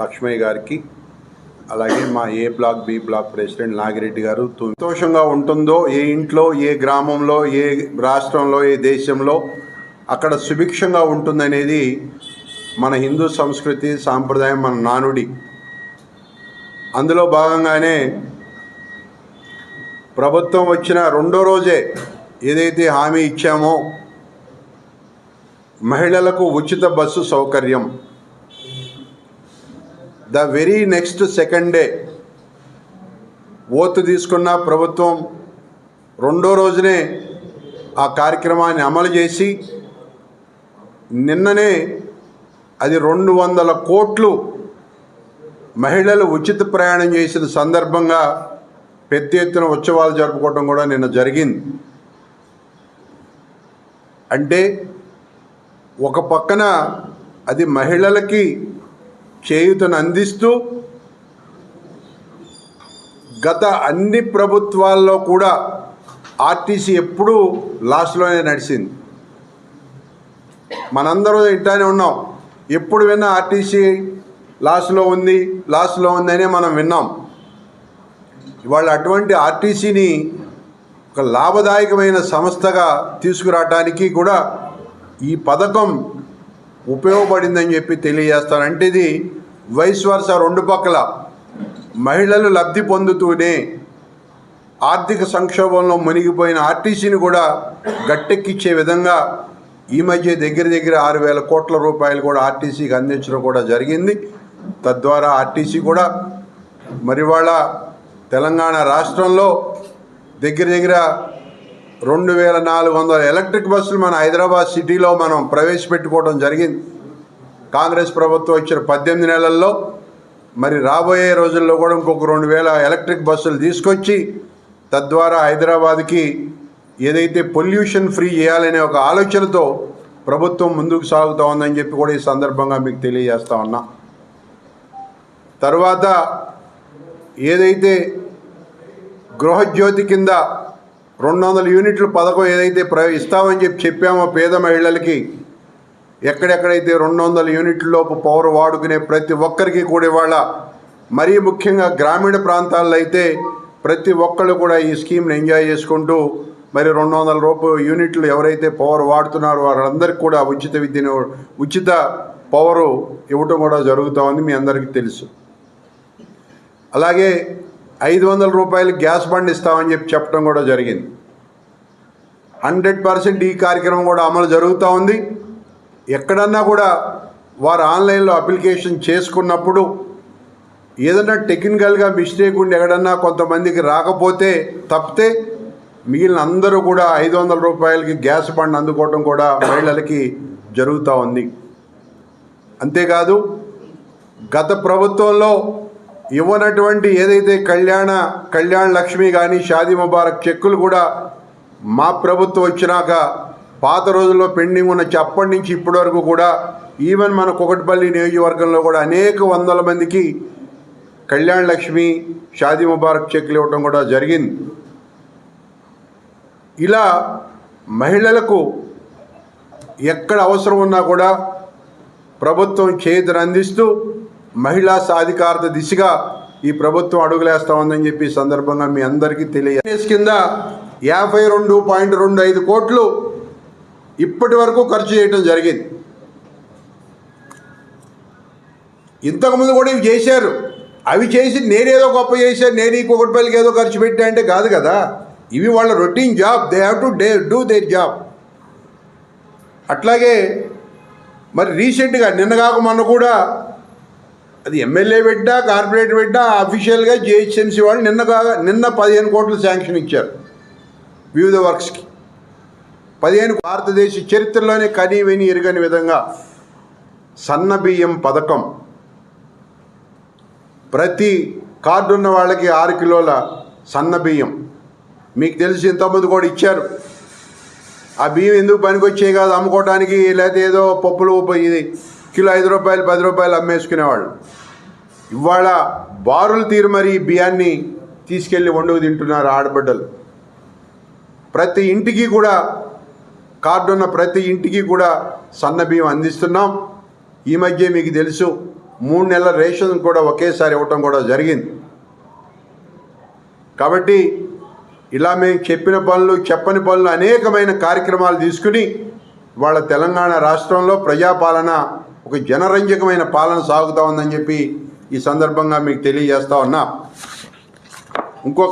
లక్ష్మయ్య గారికి అలాగే మా A block B block president Nagireddy garu. సంతోషంగా ఉంటుందో ఏ ఇంట్లో ఏ గ్రామంలో ఏ రాష్ట్రంలో ఏ దేశంలో అక్కడ సుభిక్షంగా ఉంటుందనేది మన హిందూ సంస్కృతి సాంప్రదాయం మన నానుడి. అందులో భాగంగానే ప్రభుత్వం వచ్చిన రెండో రోజే ఏదైతే హామీ ఇచ్చామో మహిళలకు ఉచిత బస్సు సౌకర్యం. The very next second day. Oath తీసుకున్న ప్రభుత్వం రెండో రోజునే ఆ కార్యక్రమాన్ని అమలు చేసి నిన్ననే అది రెండు వందల కోట్లు మహిళలు ఉచిత ప్రయాణం చేసిన సందర్భంగా పెద్ద ఎత్తున ఉత్సవాలు జరుపుకోవడం కూడా నిన్న జరిగింది. అంటే ఒక పక్కన అది మహిళలకి చేయుతను అందిస్తూ గత అన్ని ప్రభుత్వాల్లో కూడా ఆర్టీసీ ఎప్పుడూ లాస్ట్లోనే నడిచింది. మనందరూ ఇట్లానే ఉన్నాం. ఎప్పుడు విన్నా ఆర్టీసీ లాస్లో ఉంది లాస్లో ఉందనే మనం విన్నాం. ఇవాళ అటువంటి ఆర్టీసీని ఒక లాభదాయకమైన సంస్థగా తీసుకురావడానికి కూడా ఈ పథకం ఉపయోగపడిందని చెప్పి తెలియజేస్తాను అంటే ఇది వైస్ వర్ష రెండు పక్కల మహిళలు లబ్ధి పొందుతూనే ఆర్థిక సంక్షోభంలో మునిగిపోయిన ఆర్టీసీని కూడా గట్టెక్కిచ్చే విధంగా ఈ మధ్య దగ్గర దగ్గర ఆరు వేల కోట్ల రూపాయలు కూడా ఆర్టీసీకి అందించడం కూడా జరిగింది. తద్వారా ఆర్టీసీ కూడా మరి వాళ్ళ తెలంగాణ రాష్ట్రంలో దగ్గర దగ్గర రెండు వేల నాలుగు వందల ఎలక్ట్రిక్ బస్సులు మన హైదరాబాద్ సిటీలో మనం ప్రవేశపెట్టుకోవడం జరిగింది. కాంగ్రెస్ ప్రభుత్వం ఇచ్చిన పద్దెనిమిది నెలల్లో మరి రాబోయే రోజుల్లో కూడా ఇంకొక రెండు వేల ఎలక్ట్రిక్ బస్సులు తీసుకొచ్చి తద్వారా హైదరాబాద్కి ఏదైతే పొల్యూషన్ ఫ్రీ చేయాలనే ఒక ఆలోచనతో ప్రభుత్వం ముందుకు సాగుతూ ఉందని చెప్పి కూడా ఈ సందర్భంగా మీకు తెలియజేస్తా ఉన్నా. తర్వాత ఏదైతే గృహజ్యోతి కింద రెండు వందల యూనిట్లు పథకం ఏదైతే ప్ర ఇస్తామని చెప్పి చెప్పామో పేద మహిళలకి ఎక్కడెక్కడైతే రెండు వందల యూనిట్లలోపు పవర్ వాడుకునే ప్రతి ఒక్కరికి కూడా ఇవాళ మరీ ముఖ్యంగా గ్రామీణ ప్రాంతాల్లో అయితే ప్రతి ఒక్కళ్ళు కూడా ఈ స్కీమ్ని ఎంజాయ్ చేసుకుంటూ మరి రెండు వందల రూపాయ యూనిట్లు ఎవరైతే పవర్ వాడుతున్నారో వారందరికీ కూడా ఉచిత విద్యను ఉచిత పవరు ఇవ్వటం కూడా జరుగుతూ ఉంది మీ అందరికీ తెలుసు. అలాగే ఐదు వందల రూపాయలు గ్యాస్ బండ్ ఇస్తామని చెప్పి చెప్పడం కూడా జరిగింది. హండ్రెడ్ పర్సెంట్ ఈ కార్యక్రమం కూడా అమలు జరుగుతూ ఉంది. ఎక్కడన్నా కూడా వారు ఆన్లైన్లో అప్లికేషన్ చేసుకున్నప్పుడు ఏదన్నా టెక్నికల్గా మిస్టేక్ ఉండి ఎక్కడన్నా కొంతమందికి రాకపోతే తప్పితే మిగిలిన అందరూ కూడా ఐదు వందల రూపాయలకి గ్యాస్ బండ్ అందుకోవటం కూడా మహిళలకి జరుగుతూ ఉంది. అంతేకాదు గత ప్రభుత్వంలో ఇవ్వనటువంటి ఏదైతే కళ్యాణ కళ్యాణ్ లక్ష్మి కానీ షాదీ ముబారక్ చెక్కులు కూడా మా ప్రభుత్వం వచ్చినాక పాత రోజుల్లో పెండింగ్ ఉన్న అప్పటి నుంచి ఇప్పటి వరకు కూడా ఈవెన్ మన కుకట్పల్లి నియోజకవర్గంలో కూడా అనేక వందల మందికి కళ్యాణ్ లక్ష్మి షాదీ ముబారక్ చెక్కులు ఇవ్వడం కూడా జరిగింది. ఇలా మహిళలకు ఎక్కడ అవసరం ఉన్నా కూడా ప్రభుత్వం చేతులు అందిస్తూ మహిళా సాధికారత దిశగా ఈ ప్రభుత్వం అడుగులేస్తా ఉందని చెప్పి సందర్భంగా మీ అందరికీ తెలియ కింద యాభై రెండు పాయింట్ రెండు ఐదు కోట్లు ఇప్పటి వరకు ఖర్చు చేయడం జరిగింది. ఇంతకుముందు కూడా ఇవి చేశారు. అవి చేసి నేనేదో గొప్ప చేశాను నేను ఈ కుకట్పల్లికి ఏదో ఖర్చు పెట్టా అంటే కాదు కదా. ఇవి వాళ్ళ routine job. They have to day do their job అట్లాగే మరి రీసెంట్గా నిన్న కాక మొన్న కూడా అది ఎమ్మెల్యే పెట్టా కార్పొరేట్ పెట్టా అఫీషియల్గా జిహెచ్ఎంసీ వాళ్ళు నిన్న కాగా నిన్న పదిహేను కోట్లు శాంక్షన్ ఇచ్చారు వివిధ వర్క్స్కి పదిహేను భారతదేశ చరిత్రలోనే కని విని ఎరగని విధంగా సన్న బియ్యం పథకం. ప్రతి కార్డు ఉన్న వాళ్ళకి ఆరు కిలోల సన్న బియ్యం. మీకు తెలిసి ఇంతమంది కూడా ఇచ్చారు. ఆ బియ్యం ఎందుకు పనికొచ్చే కాదు అమ్ముకోవడానికి లేకపోతే ఏదో పప్పులు ఇది కిలో ఐదు రూపాయలు పది రూపాయలు అమ్మేసుకునేవాళ్ళు. ఇవాళ బారులు తీరు మరి ఈ బియ్యాన్ని తీసుకెళ్ళి వండుకు తింటున్నారు ఆడబిడ్డలు. ప్రతి ఇంటికి కూడా కార్డు ఉన్న ప్రతి ఇంటికి కూడా సన్న బియ్యం అందిస్తున్నాం. ఈ మధ్య మీకు తెలుసు మూడు నెలల రేషన్ కూడా ఒకేసారి ఇవ్వటం కూడా జరిగింది. కాబట్టి ఇలా మేము చెప్పిన పనులు చెప్పని పనులు అనేకమైన కార్యక్రమాలు తీసుకుని వాళ్ళ తెలంగాణ రాష్ట్రంలో ప్రజాపాలన ఒక జనరంజకమైన పాలన సాగుతూ ఉందని చెప్పి ఈ సందర్భంగా మీకు తెలియజేస్తా ఉన్నా. ఇంకో